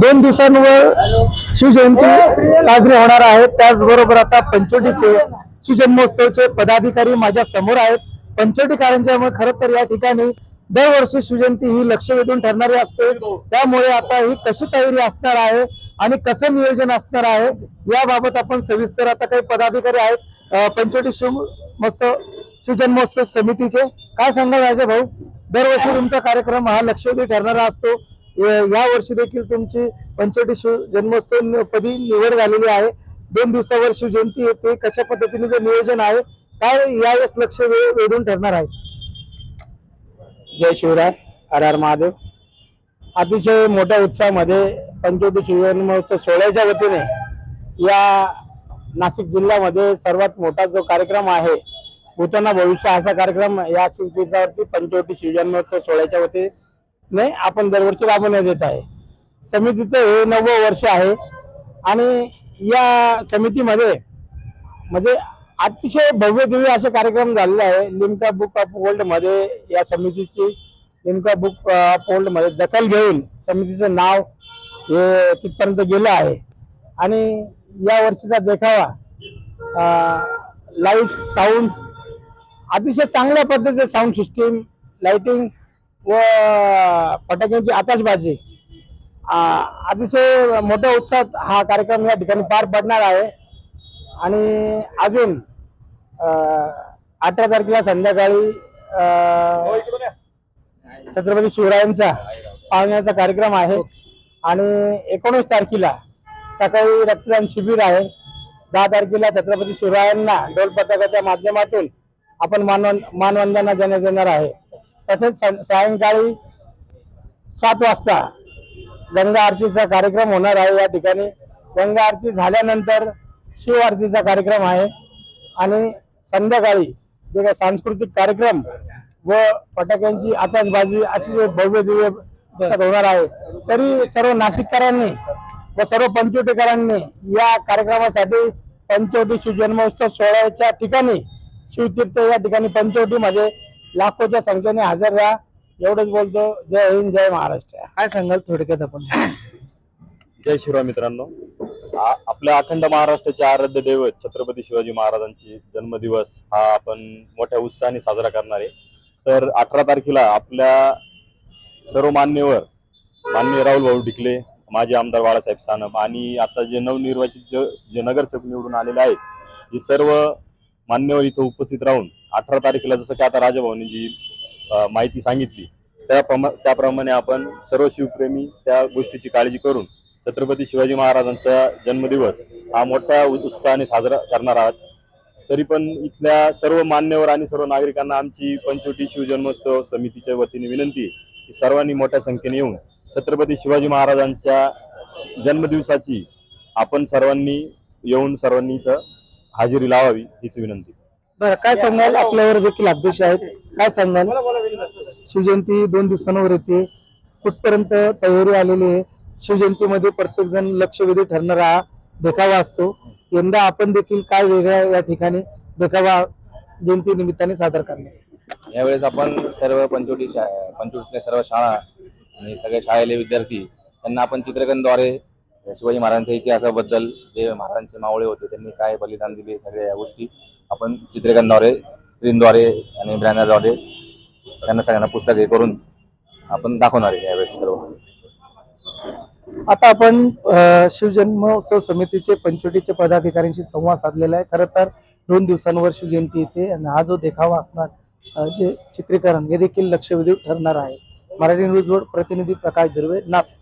दोन दिवसांवर शिवजयंती साजरी होणार आहे. त्याचबरोबर आता पंचवटीचे शिवजन्मोत्सवचे पदाधिकारी माझ्यासमोर आहेत. पंचवटी कारंज्यामुळे खरं तर या ठिकाणी दरवर्षी शिवजयंती ही लक्ष वेधून ठरणारी असते. त्यामुळे आता ही कशी तयारी असणार आहे आणि कसं नियोजन असणार आहे याबाबत आपण सविस्तर आता काही पदाधिकारी आहेत. पंचवटी शिव महोत्सव शिवजन्मोत्सव समितीचे. काय सांगाल राजा भाऊ दरवर्षी तुमचा कार्यक्रम हा लक्षवेधी ठरणारा असतो. या वर्षी देखील तुमची पंचवटी शिव जन्मोत्सव पदी निवड झालेली आहे. दोन दिवसावर शिवजयंती येते. कशा पद्धतीने जे नियोजन आहे काय यावेळेस लक्ष वेधून ठरणार आहे? जय शिवराय हर हर महादेव. अतिशय मोठ्या उत्साहामध्ये पंचवटी शिवजन्मोत्सव सोहळ्याच्या वतीने या नाशिक जिल्ह्यामध्ये सर्वात मोठा जो कार्यक्रम आहे भूताना भविष्य असा कार्यक्रम या शिवतीर्थावरती पंचवटी शिवजन्मोत्सव सोहळ्याच्या वतीने नाही आपण दरवर्षी राबवण्यात येत आहे. समितीचं हे नववं वर्ष आहे. आणि या समितीमध्ये म्हणजे अतिशय भव्य दिव्य असे कार्यक्रम झालेले आहे. लिमका बुक ऑफ वर्ल्डमध्ये या समितीची लिमका बुक ऑफ वर्ल्डमध्ये दखल घेऊन समितीचं नाव हे तिथपर्यंत गेलं आहे. आणि या वर्षीचा देखावा लाइट साऊंड अतिशय चांगल्या पद्धतीचे साऊंड सिस्टीम लाईटिंग व फटाक्यांची आताशबाजी. अतिशय मोठ्या उत्साहात हा कार्यक्रम या ठिकाणी पार पडणार आहे. आणि अजून अठरा तारखेला संध्याकाळी छत्रपती शिवरायांचा पाळण्याचा कार्यक्रम आहे. आणि एकोणीस तारखेला सकाळी रक्तदान शिबिर आहे. दहा तारखेला छत्रपती शिवरायांना ढोल पथकाच्या माध्यमातून आपण मानव मानवंदना देण्यात येणार आहे. तसेच सं- सायंकाळी सात वाजता गंगा आरतीचा कार्यक्रम होणार आहे या ठिकाणी. गंगा आरती झाल्यानंतर शिव आरतीचा कार्यक्रम आहे आणि संध्याकाळी जे काही सांस्कृतिक कार्यक्रम व फटाक्यांची आताशबाजी अशी भव्य दिव्य होणार आहे. तरी सर्व नाशिककरांनी व सर्व पंचवटीकरांनी या कार्यक्रमासाठी पंचवटी शिवजन्मोत्सव सोहळ्याच्या ठिकाणी शिवतीर्थ या ठिकाणी पंचवटीमध्ये म्हणजे लाखोच्या संख्येने हजर राहा. एवढंच बोलतो जय हिंद जय महाराष्ट्र. काय सांगाल थोडक्यात आपण? जय शिवराय मित्रांनो. आ- आपल्या अखंड महाराष्ट्राचे आराध्य दैवत छत्रपती शिवाजी महाराजांची जन्मदिवस हा आपण मोठ्या उत्साहाने साजरा करणार आहे. तर अठरा तारखेला आपल्या सर्व मान्यवर माननीय राहुल भाऊ ढिकले माजी आमदार बाळासाहेब सानप आणि आता जे नवनिर्वाचित जे- जे नगरसेवक निवडून आलेले आहेत हे सर्व मान्यवर इथं उपस्थित राहून अठरा तारखेला जसं की आता राजभवनीची माहिती सांगितली त्याप्रमा त्याप्रमाणे आपण सर्व शिवप्रेमी त्या गोष्टीची काळजी करून छत्रपती शिवाजी महाराजांचा जन्मदिवस हा मोठ्या उत्साहाने साजरा करणार आहात. तरी पण इथल्या सर्व मान्यवर आणि सर्व नागरिकांना आमची पंचवटी शिवजन्मोत्सव समितीच्या वतीने विनंती की सर्वांनी मोठ्या संख्येने येऊन छत्रपती शिवाजी महाराजांच्या जन्मदिवसाची आपण सर्वांनी येऊन सर्वांनी इथं हजेरी लावावी हीच विनंती बरं काय सांगाल? आपल्यावर देखील आदेश आहेत काय सांगाल? शिवजयंती दोन दिवसांवर येते. कुठपर्यंत तयारी आलेली आहे? शिवजयंतीमध्ये प्रत्येक जण लक्षवेधी ठरणारा हा देखावा असतो. यंदा आपण देखील काय वेगळा या ठिकाणी देखावा जयंती निमित्ताने सादर करणार? यावेळेस आपण सर्व पंचवटी शा पंचवटीतल्या सर्व शाळा आणि सगळे शाळेले विद्यार्थी त्यांना आपण चित्रकनद्वारे शिवाजी महाराजांच्या इतिहासाबद्दल जे महाराजांचे मावळे होते त्यांनी काय बलिदान दिले सगळ्या या गोष्टी आपण चित्रकनद्वारे स्क्रीनद्वारे आणि ब्रॅनरद्वारे त्यांना सगळ्यांना पुस्तक हे करून आपण दाखवणार आहे यावेळेस सर्व. आता आपण शिवजन्मोत्सव समितीचे पंचवटीचे पदाधिकाऱ्यांशी संवाद साधलेला आहे. खरं तर दोन दिवसांवर शिवजयंती येते आणि हा जो देखावा असणार जे चित्रीकरण हे देखील लक्षवेधी ठरणार आहे. मराठी न्यूजवर प्रतिनिधी प्रकाश धर्वे नाशिक.